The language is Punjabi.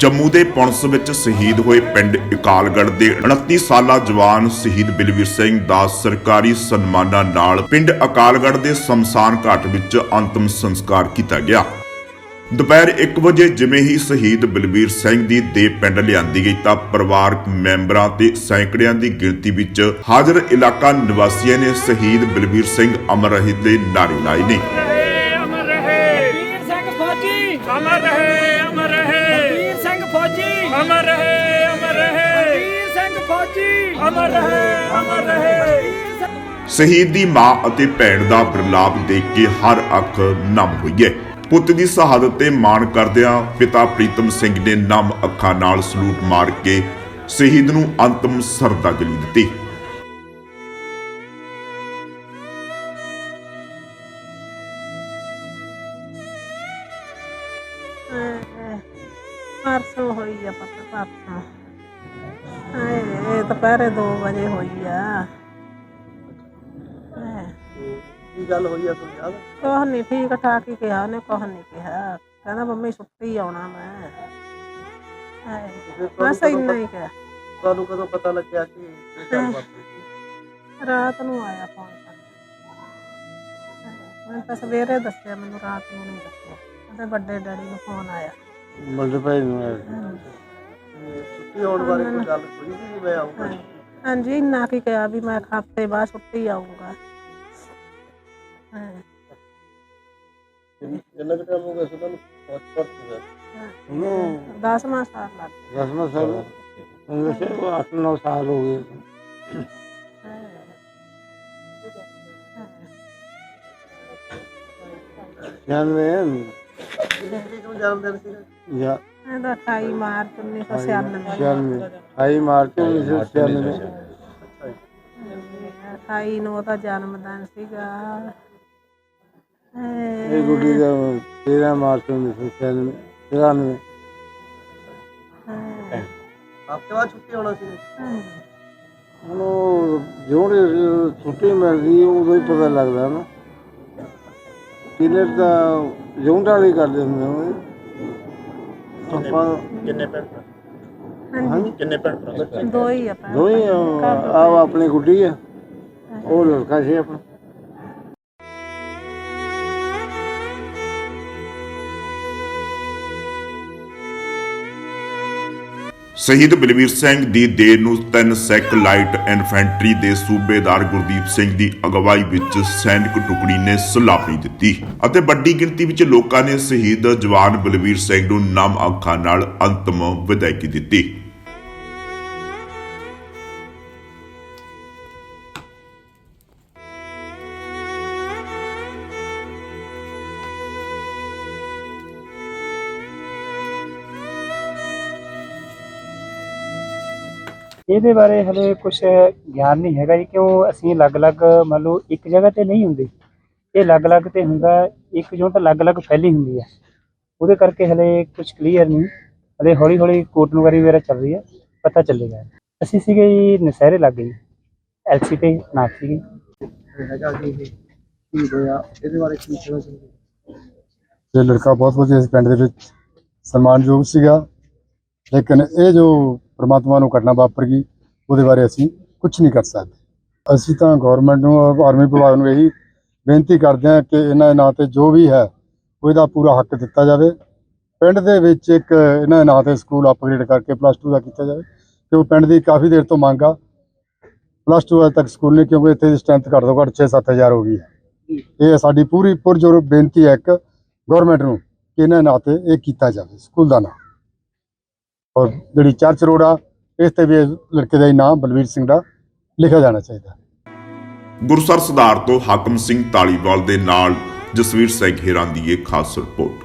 ਜੰਮੂ ਦੇ ਪੁਣਸ ਵਿੱਚ ਸ਼ਹੀਦ ਹੋਏ ਪਿੰਡ ਇਕਾਲਗੜ੍ਹ ਦੇ 29 ਸਾਲਾ ਜਵਾਨ ਸ਼ਹੀਦ ਬਲਵੀਰ ਸਿੰਘ ਦਾ ਸਰਕਾਰੀ ਸਨਮਾਨਾਂ ਨਾਲ ਪਿੰਡ ਇਕਾਲਗੜ੍ਹ ਦੇ ਸ਼ਮਸ਼ਾਨ ਘਾਟ ਵਿੱਚ ਅੰਤਮ ਸੰਸਕਾਰ ਕੀਤਾ ਗਿਆ। ਦੁਪਹਿਰ 1 ਵਜੇ ਜਿਵੇਂ ਹੀ ਸ਼ਹੀਦ ਬਲਬੀਰ ਸਿੰਘ ਦੀ ਦੇਹ ਪਿੰਡ ਲਿਆਂਦੀ ਗਈ ਤਾਂ ਪਰਿਵਾਰਕ ਮੈਂਬਰਾਂ ਤੇ ਸੈਂਕੜਿਆਂ ਦੀ ਗਿਣਤੀ ਵਿੱਚ ਹਾਜ਼ਰ ਇਲਾਕਾ ਨਿਵਾਸੀਆਂ ਨੇ ਸ਼ਹੀਦ ਬਲਬੀਰ ਸਿੰਘ ਅਮਰ ਰਹੇ ਦੇ ਨਾਰੇ ਲਾਏ ਨੇ। ਅਮਰ ਰਹੇ ਅਮਰ ਰਹੇ। ਵੀਰ ਸਿੰਘ ਫੌਜੀ। ਅਮਰ ਰਹੇ ਅਮਰ ਰਹੇ। ਸ਼ਹੀਦ ਦੀ ਮਾਂ ਅਤੇ ਭੈਣ ਦਾ ਬਿਰਲਾਪ ਦੇਖ ਕੇ ਹਰ ਅੱਖ ਨਮ ਹੋਈ ਹੈ। ਪੁੱਤ ਦੀ ਸ਼ਹਾਦਤ ਤੇ ਮਾਣ ਕਰਦਿਆਂ ਪਿਤਾ ਪ੍ਰੀਤਮ ਸਿੰਘ ਨੇ ਨਮ ਅੱਖਾਂ ਨਾਲ ਸਲੂਟ ਮਾਰ ਕੇ ਸ਼ਹੀਦ ਨੂੰ ਅੰਤਮ ਸਰਧਾਂਜਲੀ ਦਿੱਤੀ। ਪਰਸੋਂ ਹੋਈ ਆ ਪਤਾ ਪਰਸੋਂ। ਹਾਏ ਇਹ ਦੁਪਹਿਰੇ 2 ਵਜੇ ਹੋਈ ਆ। ਕੀ ਗੱਲ ਹੋਈ ਆ ਤੁਹਾਨੂੰ ਯਾਦ? ਕੁਛ ਨਹੀਂ ਠੀਕ ਠਾਕ ਹੀ ਕਿਹਾ ਉਹਨੇ ਕੁਛ ਨਹੀਂ ਕਿਹਾ। ਕਹਿੰਦਾ ਮੰਮੀ ਛੁੱਟੀ ਆਉਣਾ ਮੈਂ। ਹਾਏ, ਬਸ ਇੰਨਾ ਹੀ ਕਿਹਾ। ਤੁਹਾਨੂੰ ਕਦੋਂ ਪਤਾ ਲੱਗਿਆ ਕਿ ਇਹ ਗੱਲ ਵਾਪਰੀ? ਸੀ? ਰਾਤ ਨੂੰ ਆਇਆ ਫੋਨ ਮੈਂ ਤਾਂ ਸਵੇਰੇ ਦੱਸਿਆ ਮੈਨੂੰ ਰਾਤ ਨੂੰ ਨਹੀਂ ਦੱਸਿਆ। ਉਹਦੇ ਵੱਡੇ ਡੈਡੀ ਨੂੰ ਫੋਨ ਆਇਆ। ਮੁੰਡੇ ਭਾਈ ਨੂੰ ਤੇ ਛੁੱਟੀ ਹੋਣ ਬਾਰੇ ਕੋਈ ਗੱਲ ਹੋਈ ਸੀ ਵੀ ਮੈਂ ਆਉਂਗਾ ਹਾਂਜੀ। ਹਾਂਜੀ ਇੰਨਾ ਕੀ ਕਿਹਾ ਵੀ ਮੈਂ ਹਫ਼ਤੇ ਬਾਅਦ ਛੁੱਟੀ ਆਊਂਗਾ ਹਾਂ ਕਿੰਨਾ ਕੁ ਟਾਈਮ ਹੋ ਗਿਆ ਸੀ ਤੁਹਾਨੂੰ ਹਸਪਤਾਲ ਚ ਉਹਨੂੰ ਦਸਵਾਂ ਸਾਲ ਲੱਗ ਗਿਆ ਦਸਵਾਂ ਸਾਲ ਉਹਨੂੰ ਸੇ 8-9 ਸਾਲ ਹੋ ਗਏ ਜਾਨਵੇਂ ਤਰੀਕ ਨੂੰ ਜਨਮ ਦਿਨ ਸੀ ਜਾਂ ਇਹਦਾ 28 ਮਾਰਚ 1996 ਜਾਨਵੇਂ 28 ਮਾਰਚ 1996 28 ਨੂੰ ਉਹਦਾ ਜਨਮ ਦਿਨ ਸੀਗਾ। ਇਹ ਗੁੱਡੀ ਦਾ 13 ਮਾਰਚ 1996 93 ਹਫ਼ਤੇ ਬਾਅਦ ਛੁੱਟੀ ਹੋਣਾ ਸੀ। ਉਹਨੂੰ ਜਿਹੜੇ ਛੁੱਟੀ ਮਿਲਦੀ ਉਦੋਂ ਹੀ ਪਤਾ ਲੱਗਦਾ ਨਾ। ਕਿਲੇ ਤਾਂ ਜੌਂਡ ਵਾਲੀ ਕਰਦੇ ਹੁੰਦੇ ਉਹ ਆਪਾਂ ਕਿੰਨੇ ਭੈਣ ਹਾਂਜੀ। ਕਿੰਨੇ ਭੈਣ ਭਰਾ? ਦੋ ਹੀ ਆ ਭੈਣ ਦੋਈ ਆ ਆਪਣੀ ਗੁੱਡੀ ਆ। ਉਹ ਲੜਕਾ ਸੀ ਆਪਣਾ। ਸ਼ਹੀਦ ਬਲਵੀਰ ਸਿੰਘ ਦੀ ਦੇਹ ਨੂੰ ਤਿੰਨ ਸੈਕ ਲਾਈਟ ਇਨਫੈਂਟਰੀ ਦੇ ਸੂਬੇਦਾਰ ਗੁਰਦੀਪ ਸਿੰਘ ਦੀ ਅਗਵਾਈ ਵਿੱਚ ਸੈਨਿਕ ਟੁਕੜੀ ਨੇ ਸਲਾਮੀ ਦਿੱਤੀ। ਅਤੇ ਵੱਡੀ ਗਿਣਤੀ ਵਿੱਚ ਲੋਕਾਂ ਨੇ ਸ਼ਹੀਦ ਜਵਾਨ ਬਲਵੀਰ ਸਿੰਘ ਨੂੰ ਨਮ ਅੱਖਾਂ ਨਾਲ ਅੰਤਮ ਵਿਦਾਇਗੀ ਦਿੱਤੀ। ਇਹਦੇ ਬਾਰੇ ਹਲੇ ਕੁਝ ਗਿਆਨ ਨਹੀਂ ਹੈਗਾ ਜੀ ਕਿਉਂ ਅਸੀਂ ਅਲੱਗ-ਅਲੱਗ ਮੰਨ ਲਓ ਇੱਕ ਜਗ੍ਹਾ ਤੇ ਨਹੀਂ ਹੁੰਦੇ। ਇਹ ਅਲੱਗ-ਅਲੱਗ ਤੇ ਹੁੰਦਾ ਇੱਕ ਯੂਨਿਟ ਅਲੱਗ-ਅਲੱਗ ਫੈਲੀ ਹੁੰਦੀ ਹੈ। ਉਹਦੇ ਕਰਕੇ ਹਲੇ ਕੁਝ ਕਲੀਅਰ ਨਹੀਂ। ਹਲੇ ਹੌਲੀ-ਹੌਲੀ ਕੋਰਟ ਨੁਗਰੀ ਵਗੈਰਾ ਚੱਲ ਰਹੀ ਹੈ ਪਤਾ ਚੱਲੇਗਾ। ਅਸੀਂ ਸੀਗੇ ਜੀ ਨਸ਼ਹਿਰੇ ਲੱਗ ਗਏ ਐਲਸੀ ਤੇ ਨਾ ਸੀਗੇ। ਹੈਗਾ ਕਿ ਇਹ ਕੀ ਹੋਇਆ ਇਹਦੇ ਬਾਰੇ ਕੀ ਕਹਿਣਾ ਚਾਹੁੰਦੇ ਇਹ ਲੜਕਾ ਬਹੁਤ ਵਧੀਆ ਸੀ ਪਿੰਡ ਦੇ ਵਿੱਚ ਸਨਮਾਨਯੋਗ ਸੀਗਾ। ਲੇਕਿਨ ਇਹ ਜੋ ਪ੍ਰਮਾਤਮਾ ਨੂੰ ਘਟਨਾ ਵਾਪਰ ਗਈ ਉਹਦੇ ਬਾਰੇ ਅਸੀਂ ਕੁਝ ਨਹੀਂ ਕਰ ਸਕਦੇ। ਅਸੀਂ ਤਾਂ ਗਵਰਨਮੈਂਟ ਨੂੰ ਔਰ ਆਰਮੀ ਵਿਭਾਗ ਨੂੰ ਇਹੀ ਬੇਨਤੀ ਕਰਦੇ ਹਾਂ ਕਿ ਇਹਨਾਂ ਦੇ ਨਾਂ ਤੇ ਜੋ ਵੀ ਹੈ ਉਹਦਾ ਪੂਰਾ ਹੱਕ ਦਿੱਤਾ ਜਾਵੇ। ਪਿੰਡ ਦੇ ਵਿੱਚ ਇੱਕ ਇਹਨਾਂ ਦੇ ਨਾਂ ਤੇ ਸਕੂਲ ਅਪਗ੍ਰੇਡ ਕਰਕੇ ਪਲੱਸ 2 ਦਾ ਕੀਤਾ ਜਾਵੇ ਕਿ ਉਹ ਪਿੰਡ ਦੀ ਕਾਫੀ ਦੇਰ ਤੋਂ ਮੰਗ ਆ। ਪਲੱਸ 2 ਅਜੇ ਤੱਕ ਸਕੂਲ ਨਹੀਂ ਕਿਉਂਕਿ ਇੱਥੇ ਦੀ ਸਟਰੈਂਥ ਘੱਟ ਤੋਂ ਘੱਟ 6-7000 ਹੋ ਗਈ ਹੈ। ਇਹ ਸਾਡੀ ਪੂਰੀ ਪੁਰਜੋਰ ਬੇਨਤੀ ਹੈ ਇੱਕ ਗਵਰਨਮੈਂਟ ਨੂੰ ਕਿ ਇਹਨਾਂ ਨਾਂ ਤੇ ਇਹ ਕੀਤਾ ਜਾਵੇ ਸਕੂਲ ਦਾ ਨਾਂ। ਔਰ ਜਿਹੜੀ ਚਰਚ ਰੋਡ ਆ, ਇਸ ਤੇ ਵੀ ਇਸ ਲੜਕੇ ਦਾ ਹੀ ਨਾਮ ਬਲਵੀਰ ਸਿੰਘ ਦਾ ਲਿਖਿਆ ਜਾਣਾ ਚਾਹੀਦਾ। ਗੁਰਸਰ ਸੁਧਾਰ ਤੋਂ ਹਾਕਮ ਸਿੰਘ ਤਾਲੀਵਾਲ ਦੇ ਨਾਲ ਜਸਵੀਰ ਸਿੰਘ ਹੀਰਾਂ ਦੀ ਇਹ ਖਾਸ ਰਿਪੋਰਟ।